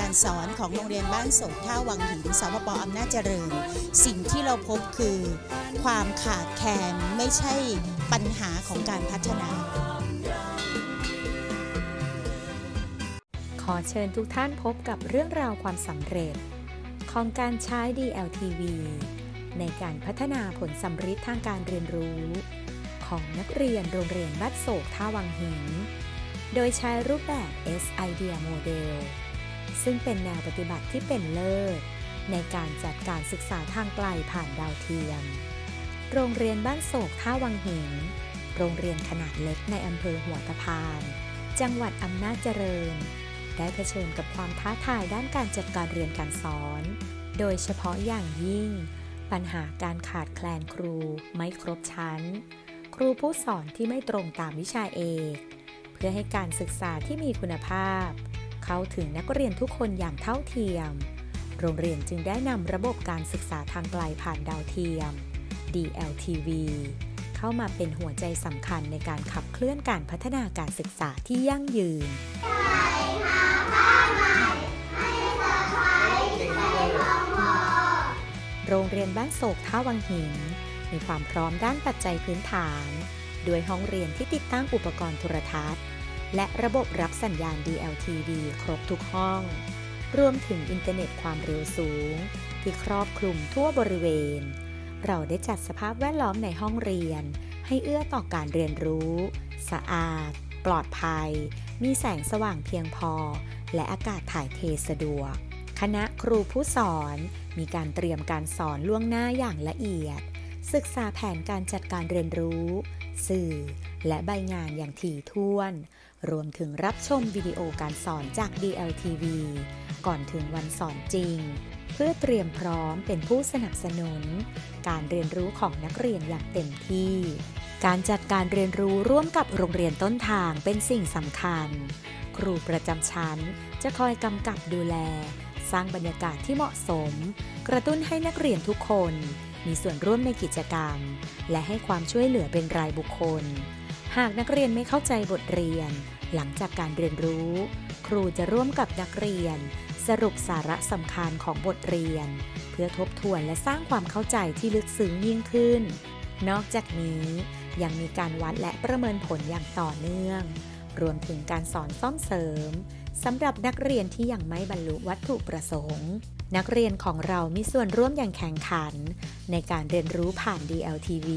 การสอนของโรงเรียนบ้านโศกท่าวังหินสพปอำนาจเจริญ สิ่งที่เราพบคือ ความขาดแคลนไม่ใช่ปัญหาของการพัฒนา ขอเชิญทุกท่านพบกับเรื่องราวความสำเร็จ ของการใช้ DLTV ในการพัฒนาผลสำฤทธิ์ทางการเรียนรู้ ของนักเรียนโรงเรียนบ้านโศกท่าวังหิน โดยใช้รูปแบบ S Idea Model ซึ่งเป็นแนวปฏิบัติที่เป็นเลิศในการจัดการศึกษาทางไกลผ่านดาวเทียม โรงเรียนบ้านโศกท่าวังหิน โรงเรียนขนาดเล็กในอำเภอหัวตะพาน จังหวัดอำนาจเจริญ ได้เผชิญกับความท้าทายด้านการจัดการเรียนการสอน โดยเฉพาะอย่างยิ่ง ปัญหาการขาดแคลนครูไม่ครบชั้น ครูผู้สอนที่ไม่ตรงตามวิชาเอก เพื่อให้การศึกษาที่มีคุณภาพ เข้าถึงนักเรียนทุกคนอย่างเท่าเทียม โรงเรียนจึงได้นำระบบการศึกษาทางไกลผ่านดาวเทียม DLTV เข้ามาเป็นหัวใจสำคัญในการขับเคลื่อนการพัฒนาการศึกษาที่ยั่งยืนโรงเรียนบ้านโศกท่าวังหิน มีความพร้อมด้านปัจจัยพื้นฐาน ด้วยห้องเรียนที่ติดตั้งอุปกรณ์โทรทัศน์ และระบบรับสัญญาณ DLTV ครบทุกห้อง รวมถึงอินเทอร์เน็ตความเร็วสูง ที่ครอบคลุมทั่วบริเวณ เราได้จัดสภาพแวดล้อมในห้องเรียน ให้เอื้อต่อการเรียนรู้ สะอาด ปลอดภัย มีแสงสว่างเพียงพอ และอากาศถ่ายเทสะดวก คณะครูผู้สอน มีการเตรียมการสอนล่วงหน้าอย่างละเอียด ศึกษาแผนการจัดการเรียนรู้ สื่อ และใบงานอย่างถี่ถ้วน รวมถึงรับชมวิดีโอการสอนจาก DLTV ก่อนถึงวันสอนจริง เพื่อเตรียมพร้อมเป็นผู้สนับสนุน การเรียนรู้ของนักเรียนอย่างเต็มที่ การจัดการเรียนรู้ร่วมกับโรงเรียนต้นทางเป็นสิ่งสำคัญ ครูประจำชั้นจะคอยกำกับดูแล สร้างบรรยากาศที่เหมาะสม กระตุ้นให้นักเรียนทุกคน มีส่วนร่วมในกิจกรรม และให้ความช่วยเหลือเป็นรายบุคคล หากนักเรียนไม่เข้าใจบทเรียน หลังจากการเรียนรู้ ครูจะร่วมกับนักเรียน สรุปสาระสำคัญของบทเรียน เพื่อทบทวนและสร้างความเข้าใจที่ลึกซึ้งยิ่งขึ้น นอกจากนี้ยังมีการวัดและประเมินผลอย่างต่อเนื่อง รวมถึงการสอนซ่อมเสริมสำหรับนักเรียนที่ยังไม่บรรลุวัตถุประสงค์ นักเรียนของเรามีส่วนร่วมอย่างแข่งขัน ในการเรียนรู้ผ่าน DLTV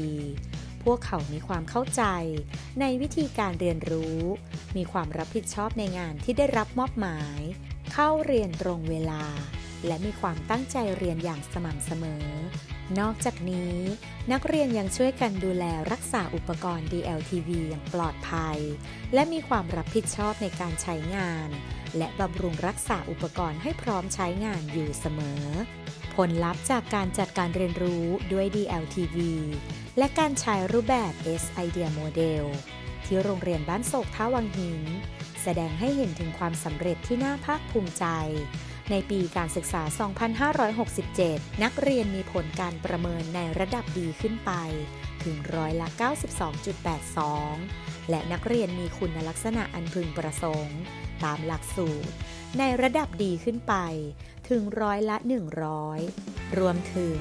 พวกเขามีความเข้าใจ ในวิธีการเรียนรู้ มีความรับผิดชอบในงานที่ได้รับมอบหมาย เข้าเรียนตรงเวลา และมีความตั้งใจเรียนอย่างสม่ำเสมอ นอกจากนี้ นักเรียนยังช่วยกันดูแลรักษาอุปกรณ์ DLTV อย่างปลอดภัย และมีความรับผิดชอบในการใช้งาน และบำรุงรักษาอุปกรณ์ให้พร้อมใช้งานอยู่เสมอ ผลลัพธ์จากการจัดการเรียนรู้ด้วย DLTV และการใช้รูปแบบ S Idea Model ที่โรงเรียนบ้านโศกท่าวังหิน แสดงให้เห็นถึงความสำเร็จที่น่าภาคภูมิใจ ในปีการศึกษา 2567 นักเรียนมีผลการประเมินในระดับดีขึ้นไป ถึงร้อยละ 92.82 และนักเรียนมีคุณลักษณะอันพึงประสงค์ ตามหลักสูตร ในระดับดีขึ้นไป ถึงร้อยละ 100 รวมถึง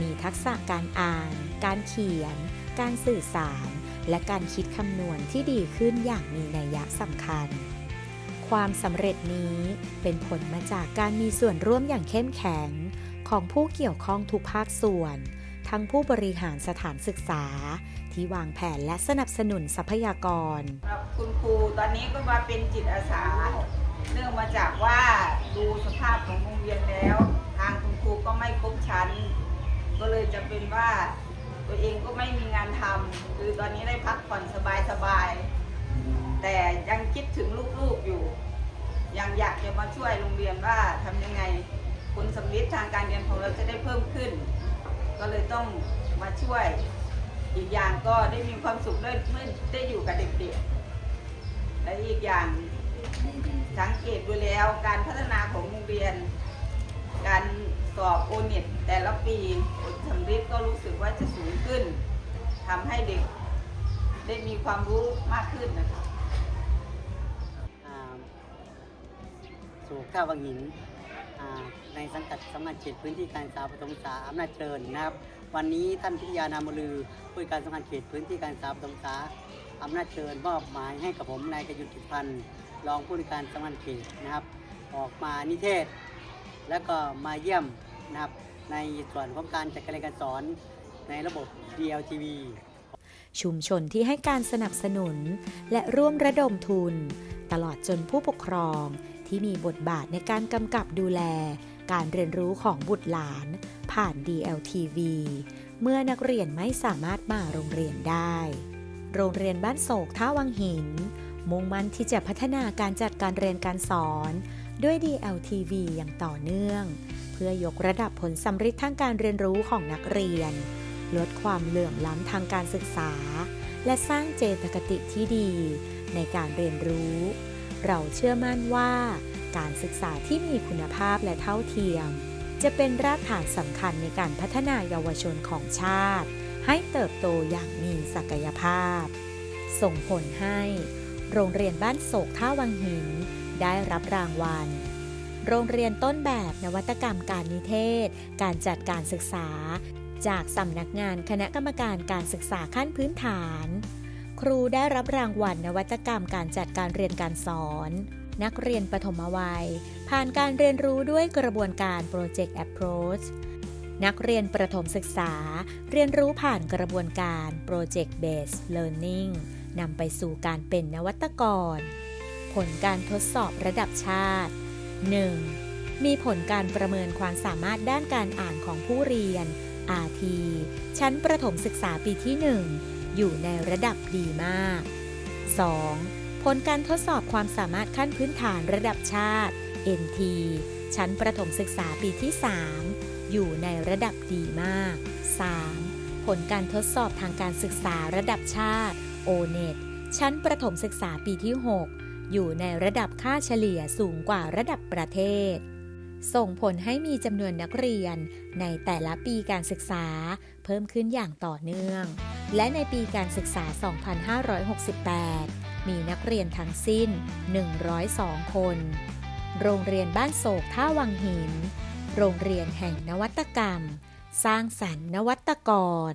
มีทักษะการอ่าน การเขียน การสื่อสาร และการคิดคำนวณที่ดีขึ้นอย่างมีนัยยะสำคัญ ความสำเร็จนี้เป็นผลมาจากการมีส่วนร่วมอย่างเข้มแข็ง ของผู้เกี่ยวข้องทุกภาคส่วน ทั้งผู้บริหารสถานศึกษา ที่วางแผนและสนับสนุนทรัพยากร คุณครูตอนนี้ก็มาเป็นจิตอาสา เนื่องมาจากว่าดูสภาพของโรงเรียนแล้ว ทางคุณครูก็ไม่ครบชั้น ก็เลยจะเป็นว่าตัวเองก็ไม่มีงานทำคือตอนนี้ได้พักผ่อนสบาย ถึงลูกๆอยู่ ยังอยากจะมาช่วยโรงเรียนว่าทำยังไงคุณสำลิดทางการเรียนของเราจะได้เพิ่มขึ้น ก็เลยต้องมาช่วย อีกอย่างก็ได้มีความสุขได้เมื่อได้อยู่กับเด็กๆ และอีกอย่างสังเกตดูแล้วการพัฒนาของโรงเรียน การสอบโอเน็ตแต่ละปีผลสำลิดก็รู้สึกว่าจะสูงขึ้นทำให้เด็กได้มีความรู้มากขึ้นนะคะ อ่าโศกท่าวังหินในสังกัดสำนักเขตพื้นที่การศึกษาปฐมศึกษาอำนาจเจริญนะครับ วันนี้ท่านพิทยานามลือผู้การสำนักเขตพื้นที่การศึกษาปฐมศึกษาอำนาจเจริญมอบหมายให้กับผมนายกยุทธิพันธ์รองผู้การสำนักเขตนะครับ ออกมานิเทศ แล้วก็มาเยี่ยมนะครับในส่วนของการจัดการเรียนการสอนในระบบ DLTV ชุมชนที่ให้การสนับสนุน และร่วมระดมทุน ตลอดจนผู้ปกครอง ที่มีบทบาทในการกำกับดูแล การเรียนรู้ของบุตรหลาน ผ่าน DLTV เมื่อนักเรียนไม่สามารถมาโรงเรียนได้ โรงเรียนบ้านโศกท่าวังหิน มุ่งมั่นที่จะพัฒนาการจัดการเรียนการสอน ด้วย DLTV อย่างต่อเนื่อง เพื่อยกระดับผลสำฤทธิ์ทางการเรียนรู้ของนักเรียน ลดความเหลื่อมล้ำทางการศึกษา และสร้างเจตคติที่ดี ในการเรียนรู้ เราเชื่อมั่นว่า การศึกษาที่มีคุณภาพและเท่าเทียม จะเป็นรากฐานสำคัญในการพัฒนาเยาวชนของชาติ ให้เติบโตอย่างมีศักยภาพ ส่งผลให้ โรงเรียนบ้านโศกท่าวังหิน ได้รับรางวัล โรงเรียนต้นแบบนวัตกรรมการนิเทศ การจัดการศึกษา จากสำนักงานคณะกรรมการการศึกษาขั้นพื้นฐาน ครูได้รับรางวัลนวัตกรรมการจัดการเรียนการสอน นักเรียนปฐมวัย ผ่านการเรียนรู้ด้วยกระบวนการ Project Approach นักเรียนประถมศึกษา เรียนรู้ผ่านกระบวนการ Project Based Learning นำไปสู่การเป็นนวัตกร ผลการทดสอบระดับชาติ 1. มีผลการประเมินความสามารถด้านการอ่านของผู้เรียน RT ชั้นประถมศึกษาปีที่ 1 อยู่ในระดับดีมาก 2. ผลการทดสอบความสามารถขั้นพื้นฐานระดับชาติ NT ชั้นประถมศึกษาปีที่ 3 อยู่ในระดับดีมาก 3. ผลการทดสอบทางการศึกษาระดับชาติ ONET ชั้นประถมศึกษาปีที่ 6 อยู่ในระดับค่าเฉลี่ยสูงกว่าระดับประเทศ ส่งผลให้มีจำนวนนักเรียนในแต่ละปีการศึกษา เพิ่มขึ้นอย่างต่อเนื่อง และในปีการศึกษา 2568 มีนักเรียนทั้งสิ้น 102 คน โรงเรียนบ้านโศกท่าวังหิน โรงเรียนแห่งนวัตกรรม สร้างสรรค์นวัตกร